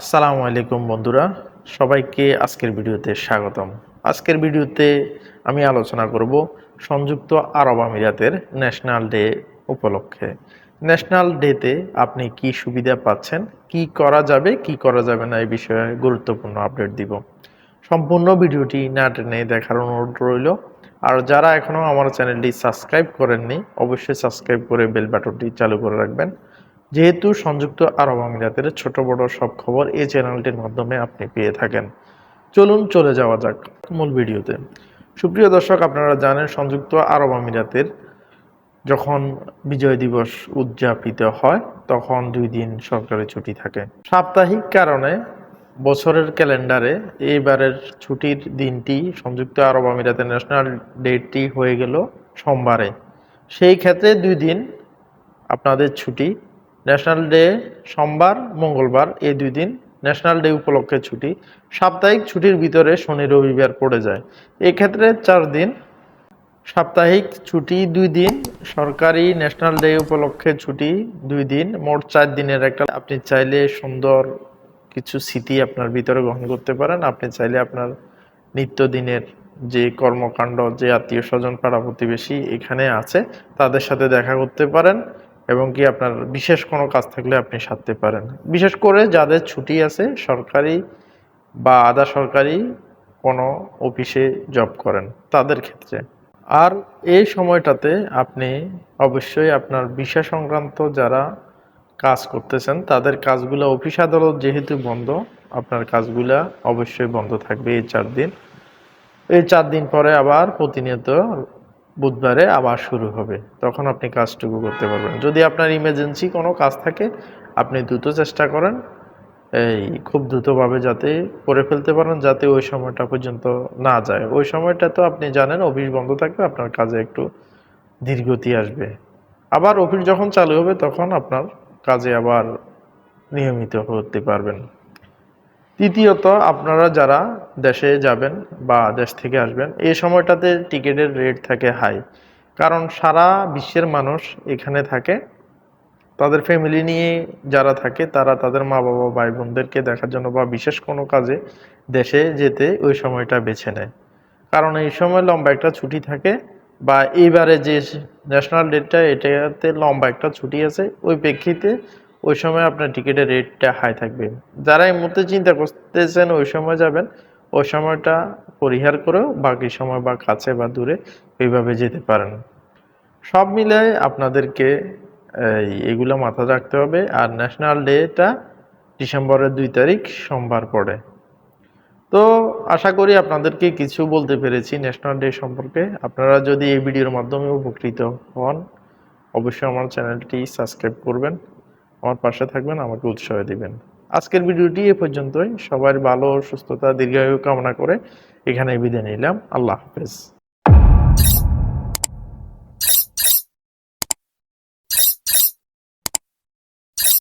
আসসালামু আলাইকুম বন্ধুরা, সবাইকে আজকের ভিডিওতে স্বাগতম। আজকের ভিডিওতে আমি আলোচনা করব সংযুক্ত আরব আমিরাতের ন্যাশনাল ডে উপলক্ষে। ন্যাশনাল ডেতে আপনি কি সুবিধা পাচ্ছেন, কি করা যাবে, কি করা যাবে না, এই বিষয়ে গুরুত্বপূর্ণ আপডেট দিব। সম্পূর্ণ ভিডিওটি না টেনে দেখার অনুরোধ রইল। আর যারা এখনও আমার চ্যানেলটি সাবস্ক্রাইব করেননি, অবশ্যই সাবস্ক্রাইব করে বেল বাটনটি চালু করে রাখবেন। যেহেতু সংযুক্ত আরব আমিরাতের ছোট বড় সব খবর এই চ্যানেলটির মাধ্যমে আপনি পেয়ে থাকেন। চলুন চলে যাওয়া যাক মূল ভিডিওতে। সুপ্রিয় দর্শক, আপনারা জানেন সংযুক্ত আরব আমিরাতের যখন বিজয় দিবস উদযাপিত হয়, তখন দুই দিন সরকারি ছুটি থাকে। সাপ্তাহিক কারণে বছরের ক্যালেন্ডারে এইবারের ছুটির দিনটি সংযুক্ত আরব আমিরাতের ন্যাশনাল ডেটটি হয়ে গেল সোমবারে। সেই ক্ষেত্রে দুই দিন আপনাদের ছুটি ন্যাশনাল ডে সোমবার, মঙ্গলবার, এই দুই দিন ন্যাশনাল ডে উপলক্ষে ছুটি। সাপ্তাহিক ছুটির ভিতরে শনি রবিবার পড়ে যায়। এক্ষেত্রে চার দিন। সাপ্তাহিক ছুটি দুই দিন, সরকারি ন্যাশনাল ডে উপলক্ষে ছুটি দুই দিন, মোট চার দিনের একটা। আপনি চাইলে সুন্দর কিছু স্মৃতি আপনার ভিতরে গ্রহণ করতে পারেন। আপনি চাইলে আপনার নিত্যদিনের যে কর্মকাণ্ড, যে আত্মীয় স্বজন, পাড়া প্রতিবেশী এখানে আছে, তাদের সাথে দেখা করতে পারেন। এবং কি আপনার বিশেষ কোনো কাজ থাকলে আপনি সারতে পারেন। বিশেষ করে যাদের ছুটি আছে, সরকারি বা আধা সরকারি কোনো অফিসে জব করেন তাদের ক্ষেত্রে। আর এই সময়টাতে আপনি অবশ্যই আপনার ভিসা সংক্রান্ত যারা কাজ করতেছেন, তাদের কাজগুলো অফিস আদালত যেহেতু বন্ধ, আপনার কাজগুলা অবশ্যই বন্ধ থাকবে এই চার দিন। এই চার দিন পরে আবার প্রতিনিয়ত বুধবারে আবার শুরু হবে। তখন আপনি কাজটুকু করতে পারবেন। যদি আপনার ইমার্জেন্সি কোনো কাজ থাকে, আপনি দ্রুত চেষ্টা করেন। এই খুব দ্রুতভাবে যাতে করে ফেলতে পারেন, যাতে ওই সময়টা পর্যন্ত না যায়। ওই সময়টা তো আপনি জানেন অফিস বন্ধ থাকবে আপনার কাজে একটু ধীরগতি আসবে। আবার অফিস যখন চালু হবে, তখন আপনার কাজে আবার নিয়মিত হতে পারবেন। তৃতীয়ত, আপনারা যারা দেশে যাবেন বা দেশ থেকে আসবেন, এই সময়টাতে টিকিটের রেট থাকে হাই কারণ সারা বিশ্বের মানুষ এখানে থাকে। তাদের ফ্যামিলি নিয়ে যারা থাকে, তারা তাদের মা বাবা ভাই বোনদেরকে দেখার জন্য বা বিশেষ কোনো কাজে দেশে যেতে ওই সময়টা বেছে নেয়। কারণ এই সময় লম্বা একটা ছুটি থাকে বা এইবারে যে ন্যাশনাল ডেটটা এটাতে লম্বা একটা ছুটি আছে। ওই প্রেক্ষিতে ওই সময় আপনার টিকিটের রেটটা হাই থাকবে। যারা এই মুহূর্তে চিন্তা করতেছেন ওই সময় যাবেন, ওই সময়টা পরিহার করেও বাকি সময় বা কাছে বা দূরে এইভাবে যেতে পারেন। সব মিলে আপনাদেরকে এগুলো মাথায় রাখতে হবে। আর ন্যাশনাল ডেটা ডিসেম্বরের দুই তারিখ, সোমবার পড়ে। তো আশা করি আপনাদেরকে কিছু বলতে পেরেছি ন্যাশনাল ডে সম্পর্কে। আপনারা যদি এই ভিডিওর মাধ্যমে উপকৃত হন, অবশ্যই আমার চ্যানেলটি সাবস্ক্রাইব করবেন। আমার পাশে থাকবেন, আমাকে উৎসাহ দিবেন। আজকের ভিডিওটি এ পর্যন্তই। সবার ভালো, সুস্থতা, দীর্ঘায়ু কামনা করে এখানে বিদায় নিলাম। আল্লাহ হাফেজ।